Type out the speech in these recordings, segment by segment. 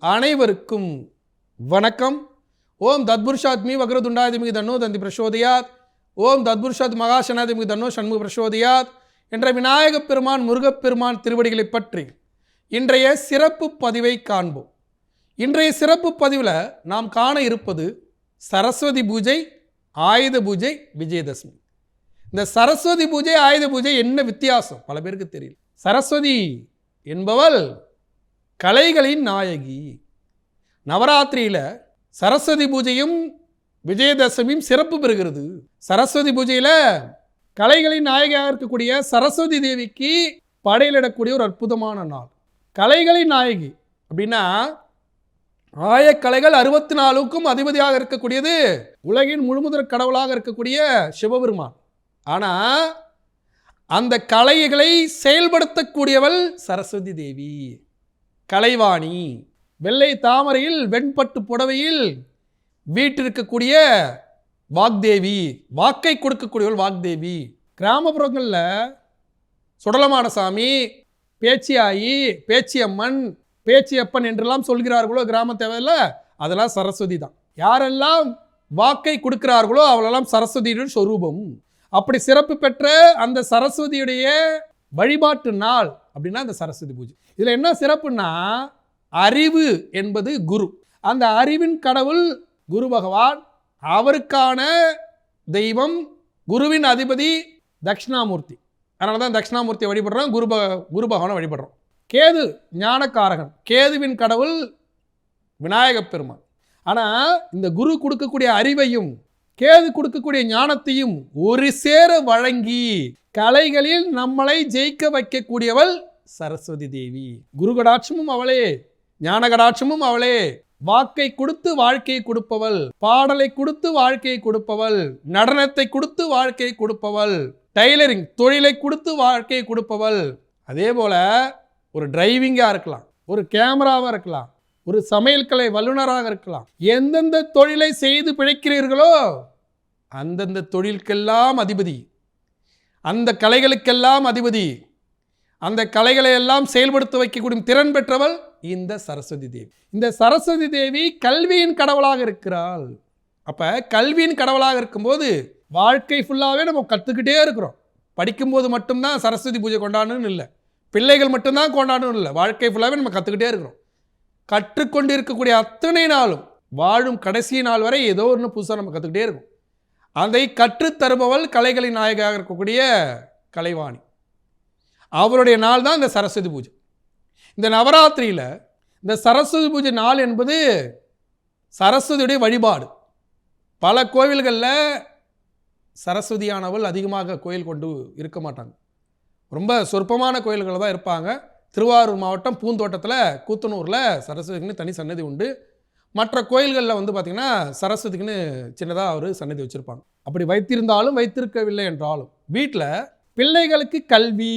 அனைவருக்கும் வணக்கம். ஓம் தத்புருஷாத்மி வக்ரதுண்டாதிமிகு தன்னோ தந்தி பிரசோதியாத். ஓம் தத்புருஷாத் மகாசனாதிமிகு தன்னோ சண்முக பிரசோதியாத். என்ற விநாயகப் பெருமான் முருகப்பெருமான் திருவடிகளை பற்றி இன்றைய சிறப்பு பதிவை காண்போம். இன்றைய சிறப்பு பதிவில் நாம் காண இருப்பது சரஸ்வதி பூஜை ஆயுத பூஜை விஜயதசமி. இந்த சரஸ்வதி பூஜை ஆயுத பூஜை என்ன வித்தியாசம்? பல பேருக்கு தெரியல. சரஸ்வதி என்பவள் கலைகளின் நாயகி. நவராத்திரியில் சரஸ்வதி பூஜையும் விஜயதசமியும் சிறப்பு பெறுகிறது. சரஸ்வதி பூஜையில் கலைகளின் நாயகியாக இருக்கக்கூடிய சரஸ்வதி தேவிக்கு படையிலிடக்கூடிய ஒரு அற்புதமான நாள். கலைகளின் நாயகி அப்படின்னா ஆயக்கலைகள் அறுபத்தி நாலுக்கும் அதிபதியாக இருக்கக்கூடியது உலகின் முழுமுதற் கடவுளாக இருக்கக்கூடிய சிவபெருமான். ஆனால் அந்த கலைகளை செயல்படுத்தக்கூடியவள் சரஸ்வதி தேவி. கலைவாணி. வெள்ளை தாமரையில் வெண்பட்டு புடவையில் வீட்டிருக்கக்கூடிய வாக்தேவி வாக்கை கொடுக்கக்கூடியவள் வாக்தேவி. கிராமப்புறங்களில் சுடலமான சாமி பேச்சியாயி பேச்சியம்மன் பேச்சியப்பன் என்றெல்லாம் சொல்கிறார்களோ கிராம தேவையில்ல அதெல்லாம் சரஸ்வதி தான். யாரெல்லாம் வாக்கை கொடுக்கிறார்களோ அவளெல்லாம் சரஸ்வதியுடைய சொரூபம். அப்படி சிறப்பு பெற்ற அந்த சரஸ்வதியுடைய வழிபாட்டு நாள் அப்படின்னா அந்த சரஸ்வதி பூஜை. இதில் என்ன சிறப்புன்னா அறிவு என்பது குரு. அந்த அறிவின் கடவுள் குரு பகவான் அவருக்கான தெய்வம் குருவின் அதிபதி தட்சிணாமூர்த்தி. அதனால தான் தட்சிணாமூர்த்தியை வழிபடுறோம் குரு பக குரு பகவானை வழிபடுறோம். கேது ஞானக்காரகன். கேதுவின் கடவுள் விநாயகப் பெருமான். ஆனால் இந்த குரு கொடுக்கக்கூடிய அறிவையும் கேது கொடுக்கக்கூடிய ஞானத்தையும் ஒரு சேர வழங்கி கலைகளில் நம்மளை ஜெயிக்க வைக்கக்கூடியவள் சரஸ்வதி தேவி. குரு கடாட்சமும் அவளே ஞான கடாட்சமும் அவளே. வாக்கை கொடுத்து வாழ்க்கையை கொடுப்பவள் பாடலை கொடுத்து வாழ்க்கையை கொடுப்பவள் நடனத்தை கொடுத்து வாழ்க்கையை கொடுப்பவள் டைலரிங் தொழிலை கொடுத்து வாழ்க்கையை கொடுப்பவள். அதே போல ஒரு டிரைவிங்காக இருக்கலாம் ஒரு கேமராவாக இருக்கலாம் ஒரு சமையல் கலை வல்லுநராக இருக்கலாம். எந்தெந்த தொழிலை செய்து பிழைக்கிறீர்களோ அந்தந்த தொழிலுக்கெல்லாம் அதிபதி. அந்த கலைகளுக்கெல்லாம் அதிபதி. அந்த கலைகளை எல்லாம் செயல்படுத்த வைக்கக்கூடிய திறன் பெற்றவள் இந்த சரஸ்வதி தேவி. இந்த சரஸ்வதி தேவி கல்வியின் கடவுளாக இருக்கிறாள். அப்போ கல்வியின் கடவுளாக இருக்கும்போது வாழ்க்கை ஃபுல்லாகவே நம்ம கற்றுக்கிட்டே இருக்கிறோம். படிக்கும்போது மட்டும்தான் சரஸ்வதி பூஜை கொண்டாடணும்னு இல்லை. பிள்ளைகள் மட்டும்தான் கொண்டாடணும்னு இல்லை. வாழ்க்கை ஃபுல்லாகவே நம்ம கற்றுக்கிட்டே இருக்கிறோம். கற்றுக்கொண்டு இருக்கக்கூடிய அத்தனை நாளும் வாழும் கடைசி நாள் வரை ஏதோ ஒன்று புதுசாக நம்ம கற்றுக்கிட்டே இருக்கும். அதை கற்றுத்தருபவள் கலைகளின் நாயகியாக இருக்கக்கூடிய கலைவாணி. அவருடைய நாள் தான் இந்த சரஸ்வதி பூஜை. இந்த நவராத்திரியில் இந்த சரஸ்வதி பூஜை நாள் என்பது சரஸ்வதியுடைய வழிபாடு. பல கோவில்களில் சரஸ்வதியானவள் அதிகமாக கோயில் கொண்டு இருக்க மாட்டாங்க. ரொம்ப சொற்பமான கோயில்களில் தான் இருப்பாங்க. திருவாரூர் மாவட்டம் பூந்தோட்டத்தில் கூத்தனூரில் சரஸ்வதிக்குன்னு தனி சன்னதி உண்டு. மற்ற கோயில்களில் வந்து பார்த்திங்கன்னா சரஸ்வதிக்குன்னு சின்னதாக அவர் சன்னதி வச்சுருப்பாங்க. அப்படி வைத்திருந்தாலும் வைத்திருக்கவில்லை என்றாலும் வீட்டில் பிள்ளைகளுக்கு கல்வி.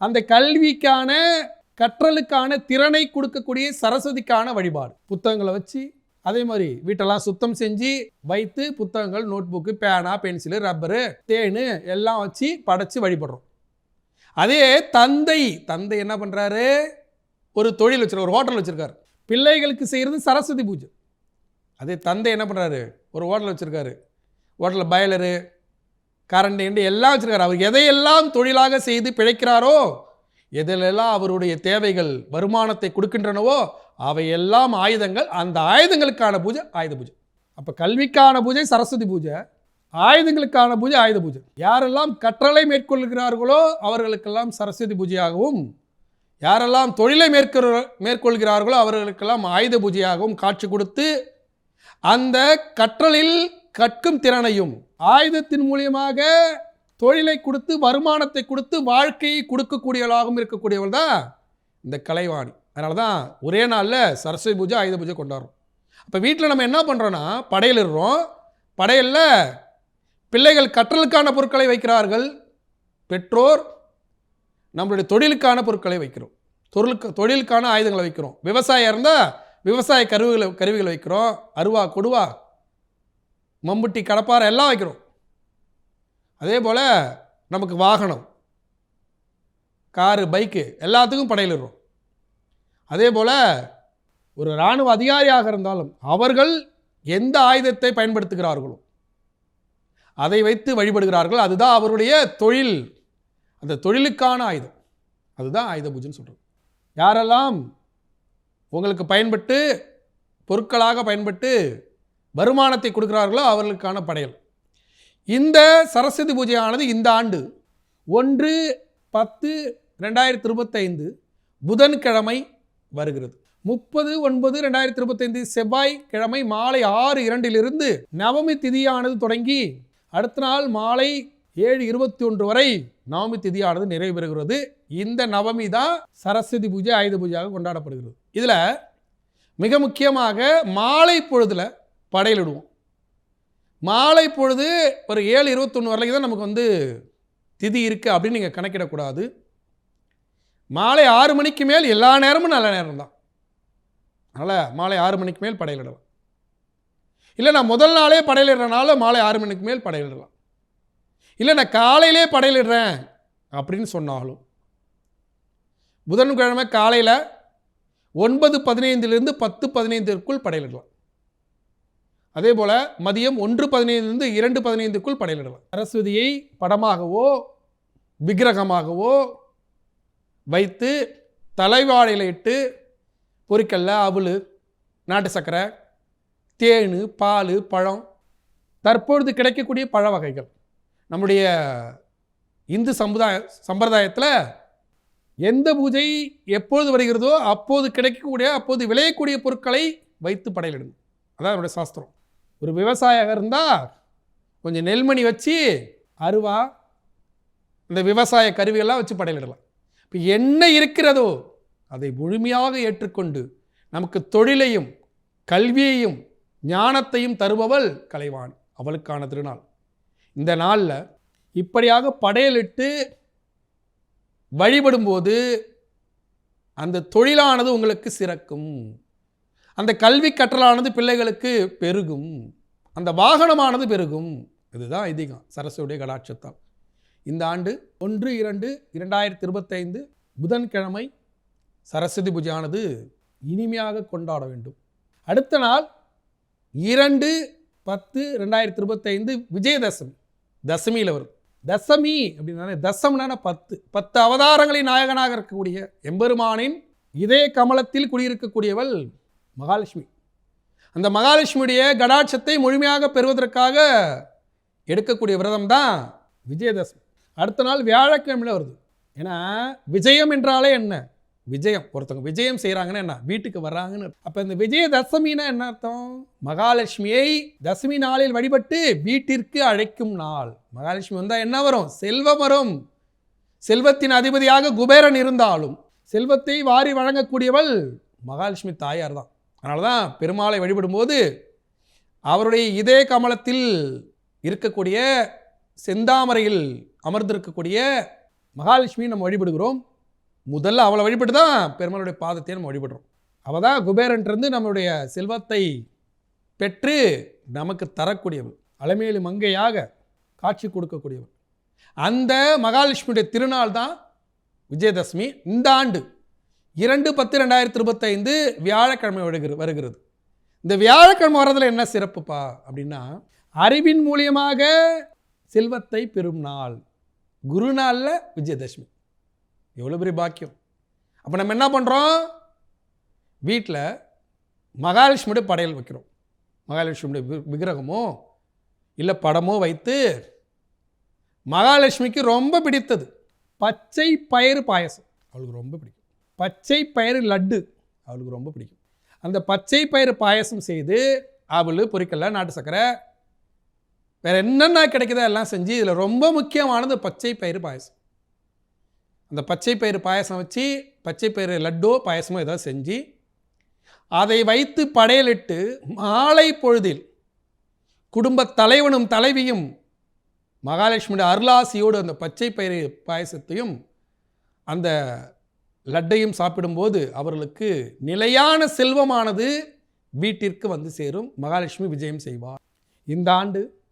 அந்த கல்விக்கான கற்றலுக்கான திறனை கொடுக்கக்கூடிய சரஸ்வதிக்கான வழிபாடு. புத்தகங்களை வச்சு அதே மாதிரி வீட்டெல்லாம் சுத்தம் செஞ்சு வைத்து புத்தகங்கள் நோட்புக்கு பேனா பென்சிலு ரப்பரு தேனு எல்லாம் வச்சு படைச்சு வழிபடுறோம். அதே தந்தை தந்தை என்ன பண்ணுறாரு ஒரு தொழில் வச்சிருக்காரு ஒரு ஹோட்டல் வச்சுருக்காரு. பிள்ளைகளுக்கு செய்கிறது சரஸ்வதி பூஜை. அதே தந்தை என்ன பண்ணுறாரு ஒரு ஹோட்டல் வச்சுருக்காரு. ஹோட்டலில் பயலரு கரண்டு எல்லாம் வச்சுருக்காரு. அவர் எதையெல்லாம் தொழிலாக செய்து பிழைக்கிறாரோ எதிலெல்லாம் அவருடைய தேவைகள் வருமானத்தை கொடுக்கின்றனவோ அவையெல்லாம் ஆயுதங்கள் அந்த ஆயுதங்களுக்கான பூஜை ஆயுத பூஜை. அப்போ கல்விக்கான பூஜை சரஸ்வதி பூஜை. ஆயுதங்களுக்கான பூஜை ஆயுத பூஜை. யாரெல்லாம் கற்றலை மேற்கொள்கிறார்களோ அவர்களுக்கெல்லாம் சரஸ்வதி பூஜையாகவும் யாரெல்லாம் தொழிலை மேற்கொள் மேற்கொள்கிறார்களோ அவர்களுக்கெல்லாம் ஆயுத பூஜையாகவும் காட்சி கொடுத்து அந்த கற்றலில் கற்கும் திறனையும் ஆயுதத்தின் மூலியமாக தொழிலை கொடுத்து வருமானத்தை கொடுத்து வாழ்க்கையை கொடுக்கக்கூடியவளாகவும் இருக்கக்கூடியவள் தான் இந்த கலைவாணி. அதனால தான் ஒரே நாளில் சரஸ்வதி பூஜை ஆயுத பூஜை கொண்டாடுறோம். அப்போ வீட்டில் நம்ம என்ன பண்ணுறோன்னா படையலிடுறோம். படையலில் பிள்ளைகள் கற்றலுக்கான பொருட்களை வைக்கிறார்கள் பெற்றோர் நம்மளுடைய தொழிலுக்கான பொருட்களை வைக்கிறோம். தொழிலுக்கு தொழிலுக்கான ஆயுதங்களை வைக்கிறோம். விவசாயம் இருந்தால் விவசாய கருவிகளை கருவிகளை வைக்கிறோம். அருவா கொடுவா மம்புட்டி கடப்பாறை எல்லாம் வைக்கிறோம். அதே போல் நமக்கு வாகனம் காரு பைக்கு எல்லாத்துக்கும் படையிலிடுறோம். அதே போல் ஒரு இராணுவ அதிகாரியாக இருந்தாலும் அவர்கள் எந்த ஆயுதத்தை பயன்படுத்துகிறார்களோ அதை வைத்து வழிபடுகிறார்கள். அதுதான் அவருடைய தொழில். அந்த தொழிலுக்கான ஆயுதம். அதுதான் ஆயுத பூஜைன்னு சொல்கிறது யாரெல்லாம் உங்களுக்கு பயன்பட்டு பொருட்களாக பயன்பட்டு வருமானத்தை கொடுக்கிறார்களோ அவர்களுக்கான படையல். இந்த சரஸ்வதி பூஜையானது இந்த ஆண்டு ஒன்று பத்து ரெண்டாயிரத்தி இருபத்தைந்து புதன்கிழமை வருகிறது. முப்பது ஒன்பது ரெண்டாயிரத்தி இருபத்தைந்து செவ்வாய்க்கிழமை மாலை ஆறு இரண்டிலிருந்து நவமி திதியானது தொடங்கி அடுத்த நாள் மாலை ஏழு இருபத்தி ஒன்று வரை நவமி திதியானது நிறைவு பெறுகிறது இந்த நவமி தான் சரஸ்வதி பூஜை ஆயுத பூஜையாக கொண்டாடப்படுகிறது. இதில் மிக முக்கியமாக மாலை பொழுதில் படையலிடுவோம் மாலை பொழுது ஒரு ஏழு இருபத்தொன்று வரைக்கும் தான் நமக்கு வந்து திதி இருக்குது அப்படின்னு நீங்கள் கணக்கிடக்கூடாது. மாலை ஆறு மணிக்கு மேல் எல்லா நேரமும் நல்ல நேரம் தான் அதனால் மாலை ஆறு மணிக்கு மேல் படையலிடலாம் இல்லை நான் முதல் நாளே படையலிடுறனால மாலை ஆறு மணிக்கு மேல் படையலிடலாம். இல்லை நான் காலையிலே படையலிடுறேன் அப்படின்னு சொன்னாலும். புதன்கிழமை காலையில் ஒன்பது பதினைந்திலிருந்து பத்து பதினைந்திற்குள் படையலிடலாம். அதே போல் மதியம் ஒன்று பதினைந்திலிருந்து இரண்டு பதினைந்துக்குள் படையலிடலாம். சரஸ்வதியை படமாகவோ விக்கிரகமாகவோ வைத்து தலைவாழையில் இட்டு பொறிக்கல்ல அவல் நாட்டு சக்கரை தேன் பால் பழம். தற்பொழுது கிடைக்கக்கூடிய பழ வகைகள். நம்முடைய இந்து சமுதாய சம்பிரதாயத்தில் எந்த பூஜை எப்பொழுது வருகிறதோ அப்போது கிடைக்கக்கூடிய அப்போது விளையக்கூடிய பொருட்களை வைத்து படையலிடணும் அதான் என்னுடைய சாஸ்திரம். ஒரு விவசாயம் இருந்தால் கொஞ்சம் நெல்மணி வச்சு அருவா இந்த விவசாய கருவிகள்லாம் வச்சு படையிடலாம் இப்போ என்ன இருக்கிறதோ அதை முழுமையாக ஏற்றுக்கொண்டு நமக்கு தொழிலையும் கல்வியையும் ஞானத்தையும் தருபவள் கலைவான் அவளுக்கான திருநாள். இந்த நாளில் இப்படியாக படையலிட்டு வழிபடும்போது அந்த தொழிலானது உங்களுக்கு சிறக்கும். அந்த கல்வி கற்றலானது பிள்ளைகளுக்கு பெருகும். அந்த வாகனமானது பெருகும். இதுதான் ஐதீகம் சரஸ்வதியுடைய கடாட்சத்தால் இந்த ஆண்டு ஒன்று இரண்டு இரண்டாயிரத்தி இருபத்தைந்து புதன்கிழமை சரஸ்வதி பூஜையானது இனிமையாக கொண்டாட வேண்டும். அடுத்த நாள் இரண்டு பத்து ரெண்டாயிரத்தி இருபத்தைந்து விஜயதசமி. தசமியில் வரும். தசமி அப்படின்னா தசம்னா பத்து. பத்து அவதாரங்களின் நாயகனாக இருக்கக்கூடிய எம்பெருமானின் இதய கமலத்தில் குடியிருக்கக்கூடியவள் மகாலட்சுமி. அந்த மகாலட்சுமியுடைய கடாட்சத்தை முழுமையாக பெறுவதற்காக எடுக்கக்கூடிய விரதம் தான் விஜயதசமி. அடுத்த நாள் வியாழக்கிழமையில் வருது. ஏன்னா விஜயம் என்றாலே என்ன? விஜயம் ஒருத்தவங்க விஜயம் செய்கிறாங்கன்னா என்ன? வீட்டுக்கு வர்றாங்கன்னு அப்போ இந்த விஜய தசமினா என்ன அர்த்தம்? மகாலட்சுமியை தசமி நாளில் வழிபட்டு வீட்டிற்கு அழைக்கும் நாள். மகாலட்சுமி வந்தால் என்ன வரும்? செல்வம் வரும். செல்வத்தின் அதிபதியாக குபேரன் இருந்தாலும். செல்வத்தை வாரி வழங்கக்கூடியவள் மகாலட்சுமி தாயார் தான். அதனால தான் பெருமாளை வழிபடும்போது அவருடைய இதே கமலத்தில் இருக்கக்கூடிய செந்தாமரையில் அமர்ந்திருக்கக்கூடிய மகாலட்சுமி நம்ம வழிபடுகிறோம். முதல்ல அவளை வழிபட்டு தான் பெருமாளுடைய பாதத்தை நம்ம வழிபடுறோம். அவள் தான் குபேரன்றிருந்து நம்மளுடைய செல்வத்தை பெற்று நமக்கு தரக்கூடியவள். அலமேலு மங்கையாக காட்சி கொடுக்கக்கூடியவள். அந்த மகாலட்சுமியுடைய திருநாள் தான் விஜயதசமி. இந்த ஆண்டு இரண்டு பத்து ரெண்டாயிரத்தி இருபத்தைந்து வியாழக்கிழமை வருகிற வருகிறது. இந்த வியாழக்கிழமை வர்றதில் என்ன சிறப்புப்பா அப்படின்னா அறிவின் மூலியமாக செல்வத்தை பெறும் நாள். குரு நாளில் விஜயதசமி. எவ்வளோ பெரிய பாக்கியம். அப்போ நம்ம என்ன பண்ணுறோம் வீட்டில் மகாலட்சுமியோட படையல் வைக்கிறோம். மகாலட்சுமியோட வி- விக்கிரகமோ இல்லை படமோ வைத்து மகாலட்சுமிக்கு ரொம்ப பிடித்தது. பச்சை பயிறு பாயசம். அவளுக்கு ரொம்ப பிடிக்கும். பச்சை பயிறு லட்டு. அவளுக்கு ரொம்ப பிடிக்கும். அந்த பச்சை பயிறு பாயசம் செய்து அவள் பொரிக்கல்ல நாட்டு சக்கரை வேறு என்னென்ன கிடைக்குதோ எல்லாம் செஞ்சு இதில் ரொம்ப முக்கியமானது பச்சை பயிறு பாயசம். அந்த பச்சை பயிறு பாயசம் வச்சு பச்சை பயிறு லட்டோ பாயசமோ ஏதாவது செஞ்சு அதை வைத்து படையலிட்டு மாலை பொழுதில் குடும்பத் தலைவனும் தலைவியும் மகாலட்சுமியோட அருளாசியோடு அந்த பச்சை பயிறு பாயசத்தையும் அந்த லட்டையும் சாப்பிடும்போது அவர்களுக்கு நிலையான செல்வமானது வீட்டிற்கு வந்து சேரும். மகாலட்சுமி விஜயம் செய்வார் இந்த ஆண்டு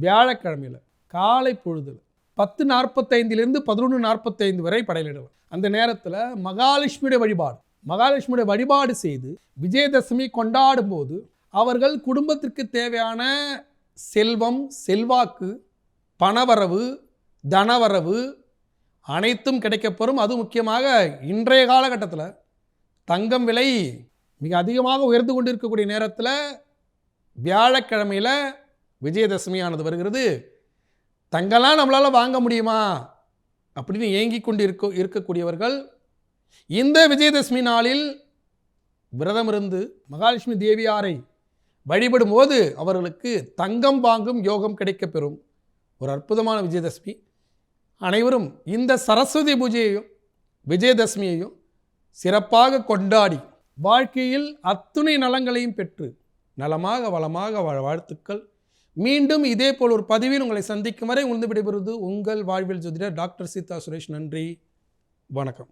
வியாழக்கிழமையில் காலை பொழுதில் பத்து நாற்பத்தைந்திலிருந்து பதினொன்று நாற்பத்தைந்து வரை படையலிடலாம் அந்த நேரத்தில் மகாலட்சுமியுடைய வழிபாடு மகாலட்சுமியுடைய வழிபாடு செய்து விஜயதசமி கொண்டாடும் போது அவர்கள் குடும்பத்திற்கு தேவையான செல்வம் செல்வாக்கு பணவரவு தனவரவு அனைத்தும் கிடைக்கப்பெறும். அது முக்கியமாக இன்றைய காலகட்டத்தில் தங்கம் விலை மிக அதிகமாக உயர்ந்து கொண்டிருக்கக்கூடிய நேரத்தில் வியாழக்கிழமையில் விஜயதசமியானது வருகிறது. தங்கெல்லாம் நம்மளால் வாங்க முடியுமா? அப்படின்னு ஏங்கி கொண்டு இருக்க இருக்கக்கூடியவர்கள் இந்த விஜயதசமி நாளில் விரதம் இருந்து மகாலட்சுமி தேவியாரை வழிபடும் போது அவர்களுக்கு தங்கம் வாங்கும் யோகம் கிடைக்கப்பெறும் ஒரு அற்புதமான விஜயதசமி. அனைவரும் இந்த சரஸ்வதி பூஜையையும் விஜயதசமியையும் சிறப்பாக கொண்டாடி வாழ்க்கையில் அத்துணை நலங்களையும் பெற்று நலமாக வளமாக வாழ்த்துக்கள். மீண்டும் இதே போல் ஒரு பதிவில் உங்களை சந்திக்கும் வரை உணர்ந்து விடைபெறுவது உங்கள் வாழ்வில் ஜோதிடர் டாக்டர் சீதா சுரேஷ். நன்றி. வணக்கம்.